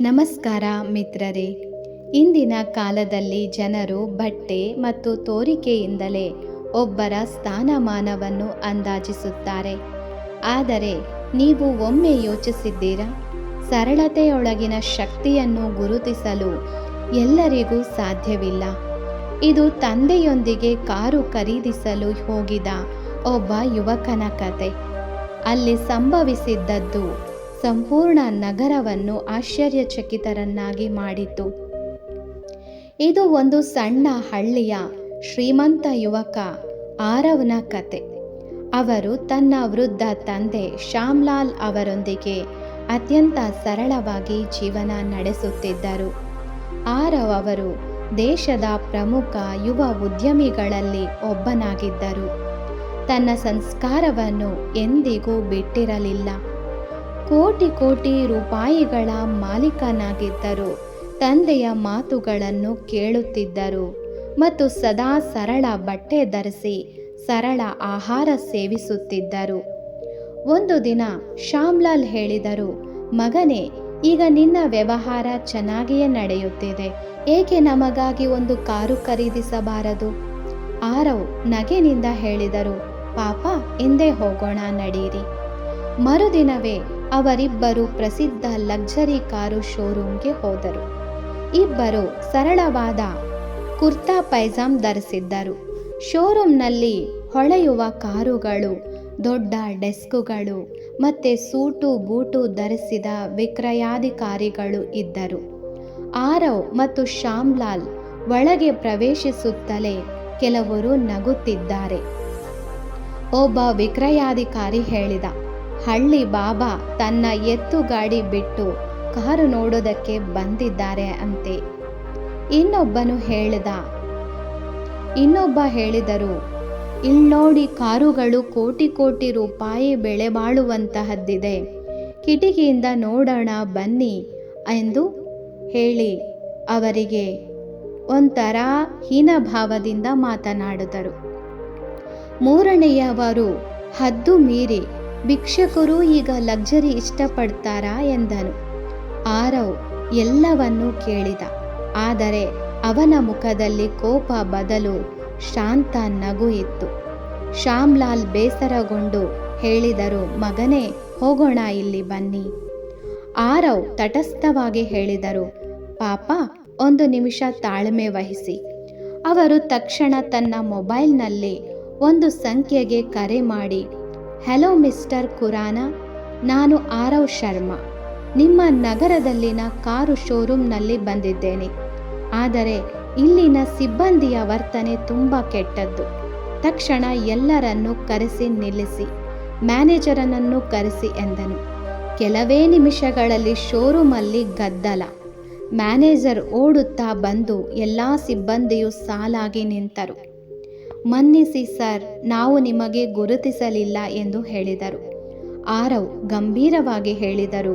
ನಮಸ್ಕಾರ ಮಿತ್ರರೇ. ಇಂದಿನ ಕಾಲದಲ್ಲಿ ಜನರು ಬಟ್ಟೆ ಮತ್ತು ತೋರಿಕೆಯಿಂದಲೇ ಒಬ್ಬರ ಸ್ಥಾನಮಾನವನ್ನು ಅಂದಾಜಿಸುತ್ತಾರೆ. ಆದರೆ ನೀವು ಒಮ್ಮೆ ಯೋಚಿಸಿದ್ದೀರಾ? ಸರಳತೆಯೊಳಗಿನ ಶಕ್ತಿಯನ್ನು ಗುರುತಿಸಲು ಎಲ್ಲರಿಗೂ ಸಾಧ್ಯವಿಲ್ಲ. ಇದು ತಂದೆಯೊಂದಿಗೆ ಕಾರು ಖರೀದಿಸಲು ಹೋಗಿದ ಒಬ್ಬ ಯುವಕನ ಕತೆ. ಅಲ್ಲಿ ಸಂಭವಿಸಿದ್ದದ್ದು ಸಂಪೂರ್ಣ ನಗರವನ್ನು ಆಶ್ಚರ್ಯಚಕಿತರನ್ನಾಗಿ ಮಾಡಿತು. ಇದು ಒಂದು ಸಣ್ಣ ಹಳ್ಳಿಯ ಶ್ರೀಮಂತ ಯುವಕ ಆರವ್ನ ಕತೆ. ಅವರು ತನ್ನ ವೃದ್ಧ ತಂದೆ ಶ್ಯಾಮ್ಲಾಲ್ ಅವರೊಂದಿಗೆ ಅತ್ಯಂತ ಸರಳವಾಗಿ ಜೀವನ ನಡೆಸುತ್ತಿದ್ದರು. ಆರವ್ ಅವರು ದೇಶದ ಪ್ರಮುಖ ಯುವ ಉದ್ಯಮಿಗಳಲ್ಲಿ ಒಬ್ಬನಾಗಿದ್ದರು. ತನ್ನ ಸಂಸ್ಕಾರವನ್ನು ಎಂದಿಗೂ ಬಿಟ್ಟಿರಲಿಲ್ಲ. ಕೋಟಿ ಕೋಟಿ ರೂಪಾಯಿಗಳ ಮಾಲೀಕನಾಗಿದ್ದರು. ತಂದೆಯ ಮಾತುಗಳನ್ನು ಕೇಳುತ್ತಿದ್ದರು. ಮತ್ತು ಸದಾ ಸರಳ ಬಟ್ಟೆ ಧರಿಸಿ ಸರಳ ಆಹಾರ ಸೇವಿಸುತ್ತಿದ್ದರು. ಒಂದು ದಿನ ಶ್ಯಾಮ್ಲಾಲ್ ಹೇಳಿದರು, ಮಗನೇ, ಈಗ ನಿನ್ನ ವ್ಯವಹಾರ ಚೆನ್ನಾಗಿಯೇ ನಡೆಯುತ್ತಿದೆ. ಏಕೆ ನಮಗಾಗಿ ಒಂದು ಕಾರು ಖರೀದಿಸಬಾರದು? ಆರವ್ ನಗೆನಿಂದ ಹೇಳಿದರು, ಪಾಪ, ಹಿಂದೆ ಹೋಗೋಣ, ನಡೀರಿ. ಮರುದಿನವೇ ಅವರಿಬ್ಬರು ಪ್ರಸಿದ್ಧ ಲಕ್ಸರಿ ಕಾರು ಶೋರೂಮ್ಗೆ ಹೋದರು. ಇಬ್ಬರು ಸರಳವಾದ ಕುರ್ತಾ ಪೈಜಾಮ್ ಧರಿಸಿದ್ದರು. ಶೋರೂಮ್ನಲ್ಲಿ ಹೊಳೆಯುವ ಕಾರುಗಳು, ದೊಡ್ಡ ಡೆಸ್ಕುಗಳು ಮತ್ತು ಸೂಟು ಬೂಟು ಧರಿಸಿದ ವಿಕ್ರಯಾಧಿಕಾರಿಗಳು ಇದ್ದರು. ಆರವ್ ಮತ್ತು ಶ್ಯಾಮ್ಲಾಲ್ ಒಳಗೆ ಪ್ರವೇಶಿಸುತ್ತಲೇ ಕೆಲವರು ನಗುತ್ತಿದ್ದಾರೆ. ಒಬ್ಬ ವಿಕ್ರಯಾಧಿಕಾರಿ ಹೇಳಿದ ಹಳ್ಳಿ ಬಾಬಾ ತನ್ನ ಎತ್ತು ಗಾಡಿ ಬಿಟ್ಟು ಕಾರು ನೋಡೋದಕ್ಕೆ ಬಂದಿದ್ದಾರೆ ಅಂತೆ. ಇನ್ನೊಬ್ಬನು ಹೇಳಿದ, ಇನ್ನೊಬ್ಬ ಹೇಳಿದರು, ಇಲ್ನೋಡಿ ಕಾರುಗಳು ಕೋಟಿ ಕೋಟಿ ರೂಪಾಯಿ ಬೆಳೆ ಬಾಳುವಂತಹದ್ದಿದೆ. ಕಿಟಕಿಯಿಂದ ನೋಡೋಣ ಬನ್ನಿ ಎಂದು ಹೇಳಿ ಅವರಿಗೆ ಒಂಥರ ಹೀನಭಾವದಿಂದ ಮಾತನಾಡಿದರು. ಮೂರನೆಯವರು ಹದ್ದು ಮೀರಿ ಭಿಕ್ಷಕರು ಈಗ ಲಕ್ಸರಿ ಇಷ್ಟಪಡ್ತಾರಾ ಎಂದನು. ಆರವ್ ಎಲ್ಲವನ್ನೂ ಕೇಳಿದ. ಆದರೆ ಅವನ ಮುಖದಲ್ಲಿ ಕೋಪ ಬದಲು ಶಾಂತ ನಗು ಇತ್ತು. ಶ್ಯಾಮ್ಲಾಲ್ ಬೇಸರಗೊಂಡು ಹೇಳಿದರು, ಮಗನೇ, ಹೋಗೋಣ ಇಲ್ಲಿ ಬನ್ನಿ. ಆರವ್ ತಟಸ್ಥವಾಗಿ ಹೇಳಿದರು, ಪಾಪ, ಒಂದು ನಿಮಿಷ ತಾಳ್ಮೆ ವಹಿಸಿ. ಅವರು ತಕ್ಷಣ ತನ್ನ ಮೊಬೈಲ್ನಲ್ಲಿ ಒಂದು ಸಂಖ್ಯೆಗೆ ಕರೆ ಮಾಡಿ ಹಲೋ ಮಿಸ್ಟರ್ ಖುರಾನ, ನಾನು ಆರವ್ ಶರ್ಮಾ. ನಿಮ್ಮ ನಗರದಲ್ಲಿನ ಕಾರು ಶೋರೂಮ್ನಲ್ಲಿ ಬಂದಿದ್ದೇನೆ. ಆದರೆ ಇಲ್ಲಿನ ಸಿಬ್ಬಂದಿಯ ವರ್ತನೆ ತುಂಬ ಕೆಟ್ಟದ್ದು. ತಕ್ಷಣ ಎಲ್ಲರನ್ನು ಕರೆಸಿ ನಿಲ್ಲಿಸಿ, ಮ್ಯಾನೇಜರನನ್ನು ಕರೆಸಿ ಎಂದನು. ಕೆಲವೇ ನಿಮಿಷಗಳಲ್ಲಿ ಶೋರೂಮಲ್ಲಿ ಗದ್ದಲ. ಮ್ಯಾನೇಜರ್ ಓಡುತ್ತಾ ಬಂದು ಎಲ್ಲ ಸಿಬ್ಬಂದಿಯು ಸಾಲಾಗಿ ನಿಂತರು. ಮನ್ನಿಸಿ, ಸರ್, ನಾವು ನಿಮಗೆ ಗುರುತಿಸಲಿಲ್ಲ ಎಂದು ಹೇಳಿದರು. ಆರವ್ ಗಂಭೀರವಾಗಿ ಹೇಳಿದರು,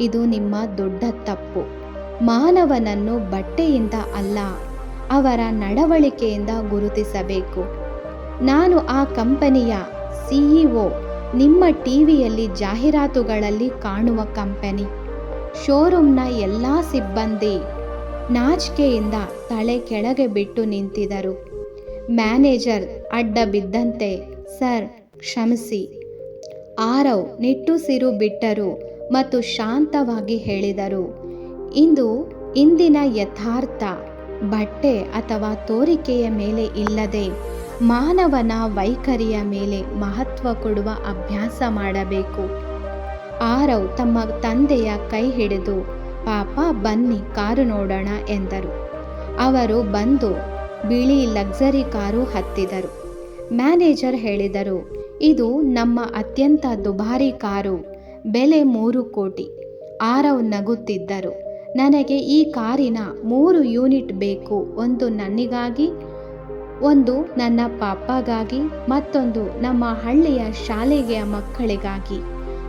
ಇದು ನಿಮ್ಮ ದೊಡ್ಡ ತಪ್ಪು. ಮಾನವನನ್ನು ಬಟ್ಟೆಯಿಂದ ಅಲ್ಲ, ಅವರ ನಡವಳಿಕೆಯಿಂದ ಗುರುತಿಸಬೇಕು. ನಾನು ಆ ಕಂಪನಿಯ ಸಿಇಒ ನಿಮ್ಮ ಟಿವಿಯಲ್ಲಿ ಜಾಹೀರಾತುಗಳಲ್ಲಿ ಕಾಣುವ ಕಂಪನಿ. ಶೋರೂಮ್ನ ಎಲ್ಲ ಸಿಬ್ಬಂದಿ ನಾಚಿಕೆಯಿಂದ ತಲೆ ಕೆಳಗೆ ಬಿಟ್ಟು ನಿಂತಿದ್ದರು. ಮ್ಯಾನೇಜರ್ ಅಡ್ಡ ಬಿದ್ದಂತೆ, ಸರ್, ಕ್ಷಮಿಸಿ. ಆರವ್ ನಿಟ್ಟುಸಿರು ಬಿಟ್ಟರು ಮತ್ತು ಶಾಂತವಾಗಿ ಹೇಳಿದರು. ಇಂದು ಇಂದಿನ ಯಥಾರ್ಥ, ಬಟ್ಟೆ ಅಥವಾ ತೋರಿಕೆಯ ಮೇಲೆ ಇಲ್ಲದೆ ಮಾನವನ ವೈಖರಿಯ ಮೇಲೆ ಮಹತ್ವ ಕೊಡುವ ಅಭ್ಯಾಸ ಮಾಡಬೇಕು. ಆರವ್ ತಮ್ಮ ತಂದೆಯ ಕೈ ಹಿಡಿದು, ಪಾಪ ಬನ್ನಿ ಕಾರು ನೋಡೋಣ ಎಂದರು. ಅವರು ಬಂದು ಬಿಳಿ ಲಕ್ಸರಿ ಕಾರು ಹತ್ತಿದರು. ಮ್ಯಾನೇಜರ್ ಹೇಳಿದರು, ಇದು ನಮ್ಮ ಅತ್ಯಂತ ದುಬಾರಿ ಕಾರು. ಬೆಲೆ ಮೂರು ಕೋಟಿ. ಆರವ್ ನಗುತ್ತಿದ್ದರು. ನನಗೆ ಈ ಕಾರಿನ ಮೂರು ಯೂನಿಟ್ ಬೇಕು. ಒಂದು ನನ್ನಿಗಾಗಿ, ಒಂದು ನನ್ನ ಪಾಪಗಾಗಿ ಮತ್ತೊಂದು ನಮ್ಮ ಹಳ್ಳಿಯ ಶಾಲೆಗೆ ಮಕ್ಕಳಿಗಾಗಿ.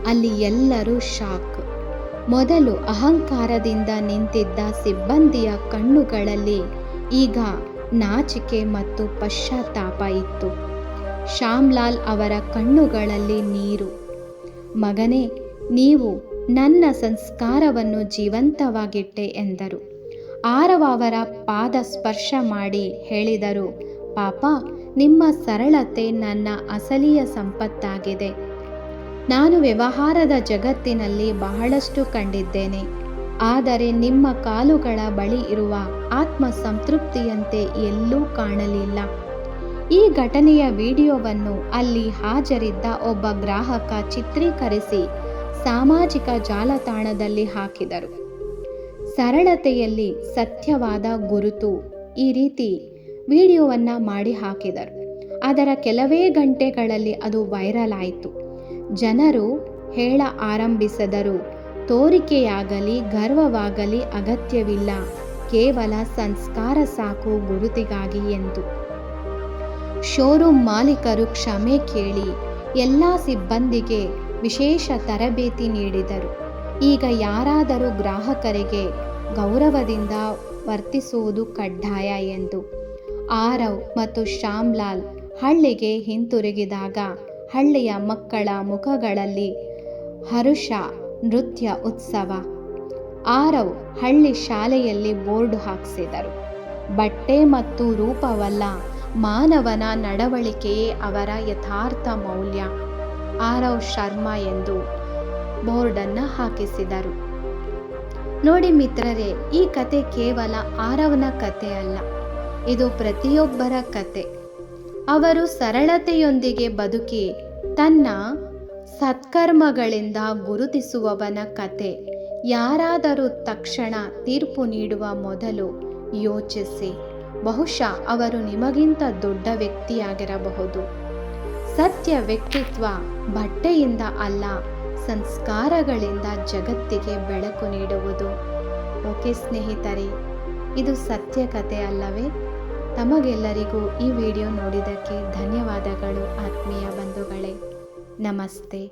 ಅಲ್ಲಿ ಎಲ್ಲರೂ ಶಾಕ್. ಮೊದಲು ಅಹಂಕಾರದಿಂದ ನಿಂತಿದ್ದ ಸಿಬ್ಬಂದಿಯ ಕಣ್ಣುಗಳಲ್ಲಿ ಈಗ ನಾಚಿಕೆ ಮತ್ತು ಪಶ್ಚಾತ್ತಾಪ ಇತ್ತು. ಶ್ಯಾಮ್ಲಾಲ್ ಅವರ ಕಣ್ಣುಗಳಲ್ಲಿ ನೀರು. ಮಗನೇ, ನೀವು ನನ್ನ ಸಂಸ್ಕಾರವನ್ನು ಜೀವಂತವಾಗಿಟ್ಟೆ ಎಂದರು. ಆರವ ಅವರ ಪಾದ ಸ್ಪರ್ಶ ಮಾಡಿ ಹೇಳಿದರು, ಪಾಪ, ನಿಮ್ಮ ಸರಳತೆ ನನ್ನ ಅಸಲಿಯ ಸಂಪತ್ತಾಗಿದೆ. ನಾನು ವ್ಯವಹಾರದ ಜಗತ್ತಿನಲ್ಲಿ ಬಹಳಷ್ಟು ಕಂಡಿದ್ದೇನೆ. ಆದರೆ ನಿಮ್ಮ ಕಾಲುಗಳ ಬಳಿ ಇರುವ ಆತ್ಮ ಸಂತೃಪ್ತಿಯಂತೆ ಎಲ್ಲೂ ಕಾಣಲಿಲ್ಲ. ಈ ಘಟನೆಯ ವಿಡಿಯೋವನ್ನು ಅಲ್ಲಿ ಹಾಜರಿದ್ದ ಒಬ್ಬ ಗ್ರಾಹಕ ಚಿತ್ರೀಕರಿಸಿ ಸಾಮಾಜಿಕ ಜಾಲತಾಣದಲ್ಲಿ ಹಾಕಿದರು. ಸರಳತೆಯಲ್ಲಿ ಸತ್ಯವಾದ ಗುರುತು ಈ ರೀತಿ ವಿಡಿಯೋವನ್ನು ಮಾಡಿ ಹಾಕಿದರು. ಅದರ ಕೆಲವೇ ಗಂಟೆಗಳಲ್ಲಿ ಅದು ವೈರಲ್ ಆಯಿತು. ಜನರು ಹೇಳ ಆರಂಭಿಸಿದರು ತೋರಿಕೆಯಾಗಲಿ, ಗರ್ವವಾಗಲಿ ಅಗತ್ಯವಿಲ್ಲ. ಕೇವಲ ಸಂಸ್ಕಾರ ಸಾಕು ಗುರುತಿಗಾಗಿ ಎಂದು. ಶೋರೂಮ್ ಮಾಲೀಕರು ಕ್ಷಮೆ ಕೇಳಿ, ಎಲ್ಲ ಸಿಬ್ಬಂದಿಗೆ ವಿಶೇಷ ತರಬೇತಿ ನೀಡಿದರು. ಈಗ ಯಾರಾದರೂ ಗ್ರಾಹಕರಿಗೆ ಗೌರವದಿಂದ ವರ್ತಿಸುವುದು ಕಡ್ಡಾಯ ಎಂದು. ಆರವ್ ಮತ್ತು ಶ್ಯಾಮ್ಲಾಲ್ ಹಳ್ಳಿಗೆ ಹಿಂತಿರುಗಿದಾಗ ಹಳ್ಳಿಯ ಮಕ್ಕಳ ಮುಖಗಳಲ್ಲಿ ಹರುಷ ನೃತ್ಯ ಉತ್ಸವ. ಆರವ್ ಹಳ್ಳಿ ಶಾಲೆಯಲ್ಲಿ ಬೋರ್ಡ್ ಹಾಕಿಸಿದರು. ಬಟ್ಟೆ ಮತ್ತು ರೂಪವಲ್ಲ, ಮಾನವನ ನಡವಳಿಕೆಯೇ ಅವರ ಯಥಾರ್ಥ ಮೌಲ್ಯ. ಆರವ್ ಶರ್ಮಾ ಎಂದು ಬೋರ್ಡನ್ನು ಹಾಕಿಸಿದರು. ನೋಡಿ ಮಿತ್ರರೇ, ಈ ಕತೆ ಕೇವಲ ಆರವನ ಕತೆ ಅಲ್ಲ, ಇದು ಪ್ರತಿಯೊಬ್ಬರ ಕತೆ. ಅವರು ಸರಳತೆಯೊಂದಿಗೆ ಬದುಕಿ ತನ್ನ ಸತ್ಕರ್ಮಗಳಿಂದ ಗುರುತಿಸುವವನ ಕತೆ. ಯಾರಾದರೂ ತಕ್ಷಣ ತೀರ್ಪು ನೀಡುವ ಮೊದಲು ಯೋಚಿಸಿ. ಬಹುಶಃ ಅವರು ನಿಮಗಿಂತ ದೊಡ್ಡ ವ್ಯಕ್ತಿಯಾಗಿರಬಹುದು. ಸತ್ಯ ವ್ಯಕ್ತಿತ್ವ ಬಟ್ಟೆಯಿಂದ ಅಲ್ಲ, ಸಂಸ್ಕಾರಗಳಿಂದ ಜಗತ್ತಿಗೆ ಬೆಳಕು ನೀಡುವುದು. ಓಕೆ ಸ್ನೇಹಿತರೆ, ಇದು ಸತ್ಯ ಕತೆ ಅಲ್ಲವೇ? ತಮಗೆಲ್ಲರಿಗೂ ಈ ವಿಡಿಯೋ ನೋಡಿದ್ದಕ್ಕೆ ಧನ್ಯವಾದಗಳು ಆತ್ಮೀಯ ಬಂಧುಗಳೇ. नमस्ते।